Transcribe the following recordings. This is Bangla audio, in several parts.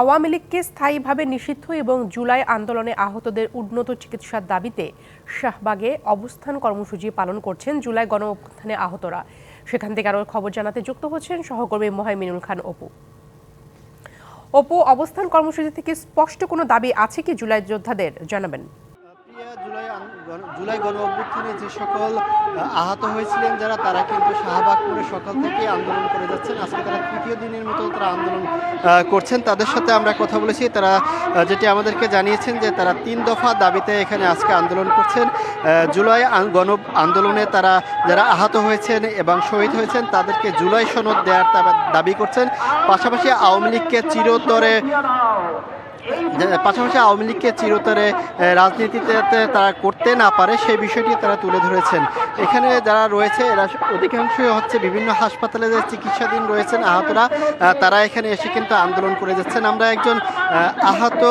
আওয়ামী লীগকে স্থায়ীভাবে নিষিদ্ধ এবং জুলাই আন্দোলনে আহতদের উন্নত চিকিৎসার দাবিতে শাহবাগে অবস্থান কর্মসূচি পালন করছেন জুলাই গণ অভ্যুত্থানে আহতরা। সেখান থেকে আরও খবর জানাতে যুক্ত হচ্ছেন সহকর্মী মোহাইমিনুল খান অপু। অপু, অবস্থান কর্মসূচি থেকে স্পষ্ট কোনো দাবি আছে কি জুলাই যোদ্ধাদের? জানাবেন। জুলাই জুলাই গণ অভ্যুত্থানে যে সকল আহত হয়েছিলেন যারা, তারা কিন্তু শাহবাগ শাহবাগপুরে সকাল থেকে আন্দোলন করে যাচ্ছেন। আজকে তারা তৃতীয় দিনের মতো তারা আন্দোলন করছেন। তাদের সাথে আমরা কথা বলেছি। তারা যেটি আমাদেরকে জানিয়েছেন যে তারা তিন দফা দাবিতে এখানে আজকে আন্দোলন করছেন। জুলাই গণ আন্দোলনে তারা যারা আহত হয়েছেন এবং শহীদ হয়েছেন, তাদেরকে জুলাই সনদ দেওয়ার দাবি করছেন। পাশাপাশি আওয়ামী লীগকে চিরতরে পাশাপাশি আওয়ামী লীগকে চিরতরে রাজনীতিতে তারা করতে না পারে, সেই বিষয়টি তারা তুলে ধরেছেন। এখানে যারা রয়েছে, এরা অধিকাংশই হচ্ছে বিভিন্ন হাসপাতালে যে চিকিৎসাধীন রয়েছেন আহতরা তারা এখানে এসে কিন্তু আন্দোলন করে যাচ্ছেন। আমরা একজন আহত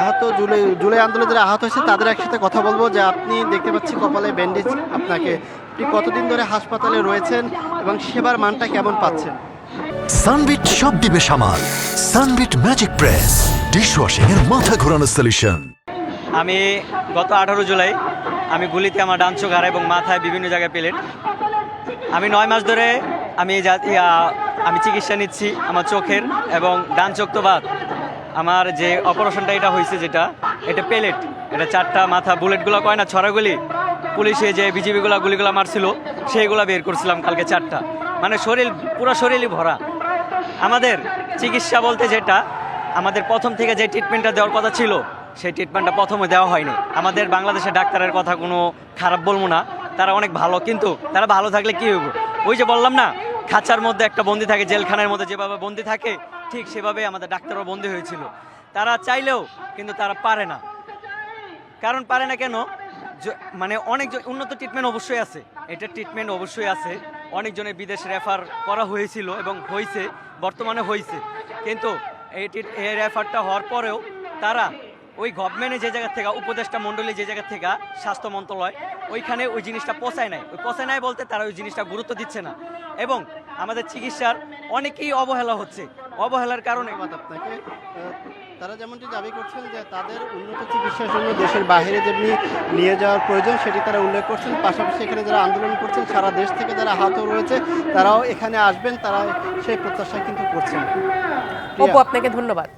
আহত জুলাই জুলাই আন্দোলনে যারা আহত হয়েছে, তাদের একসাথে কথা বলব যে আপনি দেখতে পাচ্ছি কপালে ব্যান্ডেজ আপনাকে। আপনি কতদিন ধরে হাসপাতালে রয়েছেন এবং সেবার মানটা কেমন পাচ্ছেন? সানবিট সব দিবে সামাল। সানবিট ম্যাজিক প্রেস ডিশওয়াশিং এর মাথা ঘোরানো সলিউশন আমি গত আঠারো জুলাই আমি গুলিতে আমার ডান চোখ এবং মাথায় বিভিন্ন জায়গায় পেলেট আমি নয় মাস ধরে আমি আমি চিকিৎসা নিচ্ছি আমার চোখের এবং ডান চোখ তো বাদ। আমার যে অপারেশনটা এটা হয়েছে যেটা, এটা পেলেট এটা চারটা মাথা বুলেটগুলো কয় না ছড়াগুলি পুলিশে যে বিজিবিগুলো গুলিগুলো মারছিল, সেইগুলো বের করছিলাম কালকে চারটা। মানে শরীর পুরো শরীরই ভরা। আমাদের চিকিৎসা বলতে যেটা, আমাদের প্রথম থেকে যে ট্রিটমেন্টটা দেওয়ার কথা ছিল, সেই ট্রিটমেন্টটা প্রথমে দেওয়া হয়নি। আমাদের বাংলাদেশের ডাক্তারের কথা কোনো খারাপ বলব না, তারা অনেক ভালো, কিন্তু তারা ভালো থাকলে কি হইব? ওই যে বললাম না, খাঁচার মধ্যে একটা বন্দি থাকে, জেলখানার মধ্যে যেভাবে বন্দি থাকে, ঠিক সেভাবে আমাদের ডাক্তারও বন্দি হয়েছিল। তারা চাইলেও, কিন্তু তারা পারে না। কারণ পারে না কেন? মানে অনেক উন্নত ট্রিটমেন্ট অবশ্যই আছে। এটা ট্রিটমেন্ট অবশ্যই আছে। অনেকজনের বিদেশ রেফার করা হয়েছিল এবং হয়েছে, বর্তমানে হয়েছে। কিন্তু এই রেফারটা হওয়ার পরেও তারা ওই গভর্নমেন্টে যে জায়গা থেকে উপদেষ্টা মণ্ডলী যে জায়গা থেকে স্বাস্থ্য মন্ত্রণালয় ওইখানে ওই জিনিসটা পচায় নাই। ওই পচায় নাই বলতে তারা ওই জিনিসটা গুরুত্ব দিচ্ছে না। এবং আমাদের চিকিৎসার অনেকেই অবহেলা হচ্ছে। অবহেলার কারণে আপনাকে। তারা যেমনটি দাবি করছেন যে তাদের উন্নত চিকিৎসার জন্য দেশের বাইরে যেমনি নিয়ে যাওয়ার প্রয়োজন সেটি তারা উল্লেখ করছেন। পাশাপাশি এখানে যারা আন্দোলন করছেন সারা দেশ থেকে যারা আহত রয়েছে তারাও এখানে আসবেন। তারা সেই প্রত্যাশা কিন্তু করছেন। অপু আপনাকে ধন্যবাদ।